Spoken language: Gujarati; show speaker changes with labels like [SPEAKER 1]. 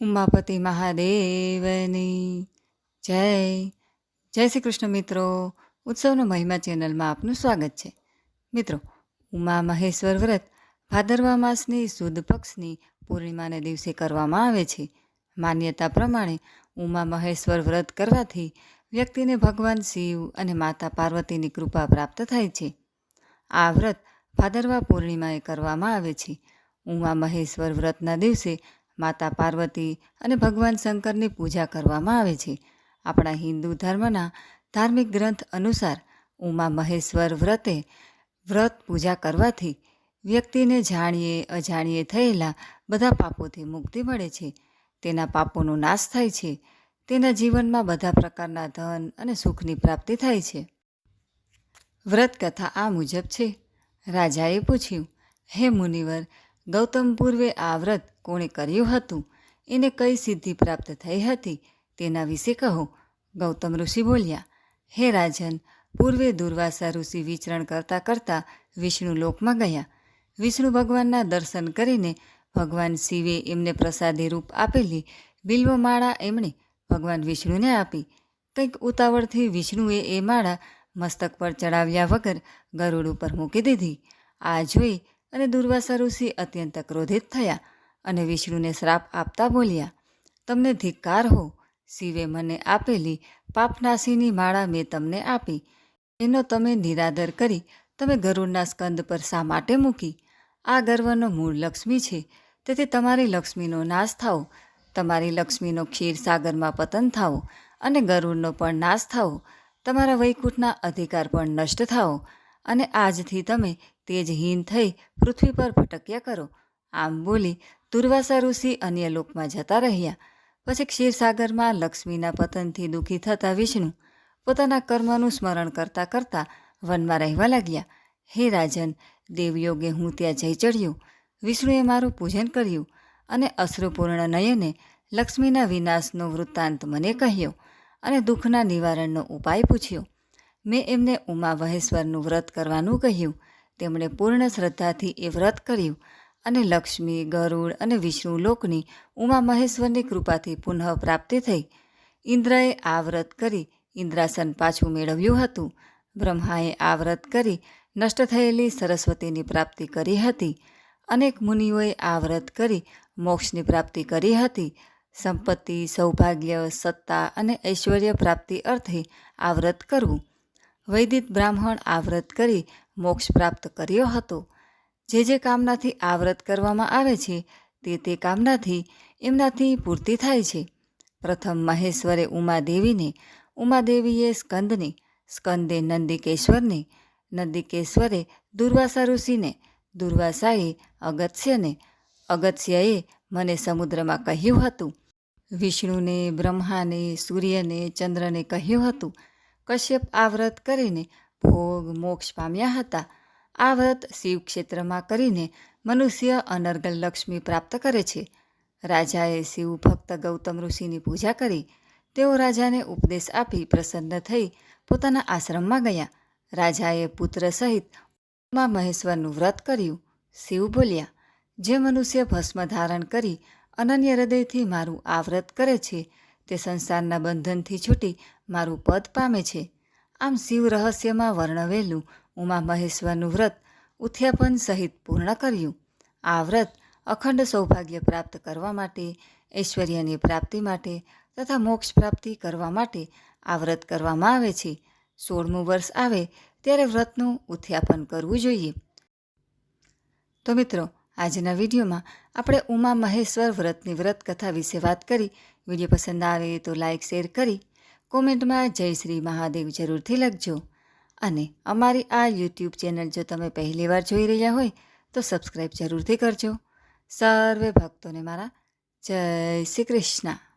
[SPEAKER 1] ઉમાપતિ મહાદેવની. જય જય શ્રી કૃષ્ણ મિત્રો. ઉત્સવનો મહિમા ચેનલમાં આપનું સ્વાગત છે. મિત્રો, ઉમા મહેશ્વર વ્રત ભાદરવા માસની સુદ પક્ષની પૂર્ણિમાને દિવસે કરવામાં આવે છે. માન્યતા પ્રમાણે ઉમા મહેશ્વર વ્રત કરવાથી વ્યક્તિને ભગવાન શિવ અને માતા પાર્વતીની કૃપા પ્રાપ્ત થાય છે. આ વ્રત ભાદરવા પૂર્ણિમાએ કરવામાં આવે છે. ઉમા મહેશ્વર વ્રતના દિવસે માતા પાર્વતી અને ભગવાન શંકરની પૂજા કરવામાં આવે છે. આપણા હિન્દુ ધર્મના ધાર્મિક ગ્રંથ અનુસાર ઉમા મહેશ્વર વ્રતે વ્રત પૂજા કરવાથી વ્યક્તિને જાણીએ અજાણીએ થયેલા બધા પાપોથી મુક્તિ મળે છે. તેના પાપોનો નાશ થાય છે. તેના જીવનમાં બધા પ્રકારના ધન અને સુખની પ્રાપ્તિ થાય છે. વ્રત કથા આ મુજબ છે. રાજાએ પૂછ્યું, હે મુનિવર ગૌતમ પૂર્વે આ વ્રત કોણે કર્યું હતું? એને કઈ સિદ્ધિ પ્રાપ્ત થઈ હતી? તેના વિશે કહો. ગૌતમ ઋષિ બોલ્યા, હે રાજન, પૂર્વે દુર્વાસા ઋષિ વિચરણ કરતાં કરતાં વિષ્ણુ લોકમાં ગયા. વિષ્ણુ ભગવાનના દર્શન કરીને ભગવાન શિવે એમને પ્રસાદી રૂપ આપેલી બિલ્વમાળા એમણે ભગવાન વિષ્ણુને આપી. કંઈક ઉતાવળથી વિષ્ણુએ એ માળા મસ્તક પર ચડાવ્યા વગર ગરુડ ઉપર મૂકી દીધી. આ જોઈ અને દુર્વાસા ઋષિ અત્યંત ક્રોધિત થયા અને વિષ્ણુને શ્રાપ આપતા બોલ્યા, તમને ધિક્કાર હો. શિવે મને આપેલી પાપનાશીની માળા મેં તમને આપી. એનો તમે નિરાદર કરી તમે ગરુડના સ્કંદ પર શા માટે મૂકી? આ ગર્વનો મૂળ લક્ષ્મી છે. તેથી તમારી લક્ષ્મીનો નાશ થાઓ. તમારી લક્ષ્મીનો ક્ષીર સાગરમાં પતન થાઓ અને ગરુડનો પણ નાશ થાઓ. તમારા વૈકુંઠના અધિકાર પણ નષ્ટ થાઓ. અને આજથી તમે તેજહીન થઈ પૃથ્વી પર ભટક્યા કરો. આમ બોલી દુર્વાસા ઋષિ અન્ય લોકમાં જતા રહ્યા. પછી ક્ષીરસાગરમાં લક્ષ્મીના પતનથી દુઃખી થતા વિષ્ણુ પોતાના કર્મનું સ્મરણ કરતાં કરતાં વનમાં રહેવા લાગ્યા. હે રાજન, દેવયોગે હું ત્યાં જઈ ચડ્યો. વિષ્ણુએ મારું પૂજન કર્યું અને અશ્રુપૂર્ણ નયને લક્ષ્મીના વિનાશનો વૃત્તાંત મને કહ્યો અને દુઃખના નિવારણનો ઉપાય પૂછ્યો. મેં એમને ઉમા મહેશ્વરનું વ્રત કરવાનું કહ્યું. તેમણે પૂર્ણ શ્રદ્ધાથી એ વ્રત કર્યું અને લક્ષ્મી, ગરુડ અને વિષ્ણુ લોકની ઉમા મહેશ્વરની કૃપાથી પુનઃ પ્રાપ્તિ થઈ. ઇન્દ્રએ આ વ્રત કરી ઇન્દ્રાસન પાછું મેળવ્યું હતું. બ્રહ્માએ આ વ્રત કરી નષ્ટ થયેલી સરસ્વતીની પ્રાપ્તિ કરી હતી. અનેક મુનિઓએ આ વ્રત કરી મોક્ષની પ્રાપ્તિ કરી હતી. સંપત્તિ, સૌભાગ્ય, સત્તા અને ઐશ્વર્ય પ્રાપ્તિ અર્થે આ વ્રત કરવું. વૈદિક બ્રાહ્મણ આ વ્રત કરી મોક્ષ પ્રાપ્ત કર્યો હતો. જે જે કામનાથી આ વ્રત કરવામાં આવે છે, તે તે કામનાથી એમનાથી પૂર્તિ થાય છે. પ્રથમ મહેશ્વરે ઉમાદેવીને, ઉમાદેવીએ સ્કંદને, સ્કંદે નંદિકેશ્વરને, નંદિકેશ્વરે દુર્વાસા ઋષિને, દુર્વાસાએ અગત્યને, અગત્યએ મને સમુદ્રમાં કહ્યું હતું. વિષ્ણુને, બ્રહ્માને, સૂર્યને, ચંદ્રને કહ્યું હતું. કશ્યપ આ વ્રત કરીને ભોગ મોક્ષ પામ્યા હતા. આ વ્રત શિવ ક્ષેત્રમાં કરીને મનુષ્ય અનર્ગલ લક્ષ્મી પ્રાપ્ત કરે છે. રાજાએ શિવ ભક્ત ગૌતમ ઋષિની પૂજા કરી. તેઓ રાજાને ઉપદેશ આપી પ્રસન્ન થઈ પોતાના આશ્રમમાં ગયા. રાજાએ પુત્ર સહિત ઉમા મહેશ્વરનું વ્રત કર્યું. શિવ બોલ્યા, જે મનુષ્ય ભસ્મ ધારણ કરી અનન્ય હૃદયથી મારું આ વ્રત કરે છે તે સંસારના બંધનથી છૂટી મારું પદ પામે છે. આમ શિવ રહસ્યમાં વર્ણવેલું ઉમા મહેશ્વરનું વ્રત ઉથ્યાપન સહિત પૂર્ણ કર્યું. આ વ્રત અખંડ સૌભાગ્ય પ્રાપ્ત કરવા માટે, ઐશ્વર્યની પ્રાપ્તિ માટે તથા મોક્ષ પ્રાપ્તિ કરવા માટે આ વ્રત કરવામાં આવે છે. સોળમું વર્ષ આવે ત્યારે વ્રતનું ઉથ્યાપન કરવું જોઈએ. તો મિત્રો, આજના વિડીયોમાં આપણે ઉમા મહેશ્વર વ્રતની વ્રત કથા વિશે વાત કરી વીડિયો પસંદ આવે તો લાઇક શેર કરી કોમેન્ટમાં જય શ્રી મહાદેવ જરૂરથી લખજો. અને અમારી આ યુટ્યુબ ચેનલ જો તમે પહેલીવાર જોઈ રહ્યા હોય તો સબસ્ક્રાઈબ જરૂરથી કરજો. સર્વે ભક્તોને મારા જય શ્રી કૃષ્ણ.